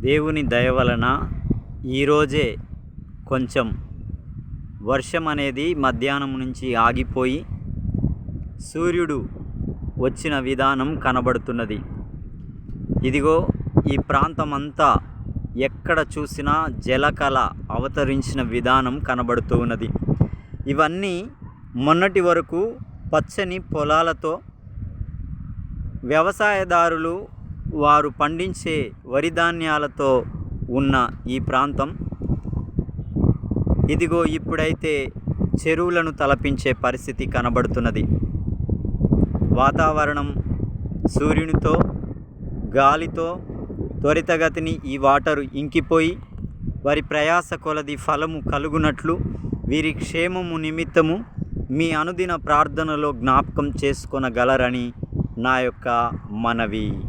దేవుని దయ వలన ఈరోజే కొంచెం వర్షం అనేది మధ్యాహ్నం నుంచి ఆగిపోయి సూర్యుడు వచ్చిన విధానం కనబడుతున్నది. ఇదిగో ఈ ప్రాంతం అంతా ఎక్కడ చూసినా జలకళ అవతరించిన విధానం కనబడుతూ ఉన్నది. ఇవన్నీ మొన్నటి వరకు పచ్చని పొలాలతో వ్యవసాయదారులు వారు పండించే వరి ధాన్యాలతో ఉన్న ఈ ప్రాంతం. ఇదిగో ఇప్పుడైతే చెరువులను తలపించే పరిస్థితి కనబడుతున్నది. వాతావరణం సూర్యునితో గాలితో త్వరితగతిని ఈ వాటరు ఇంకిపోయి వారి ప్రయాస కొలది ఫలము కలుగునట్లు వీరి క్షేమము నిమిత్తము మీ అనుదిన ప్రార్థనలో జ్ఞాపకం చేసుకొనగలరని నా యొక్క మనవి.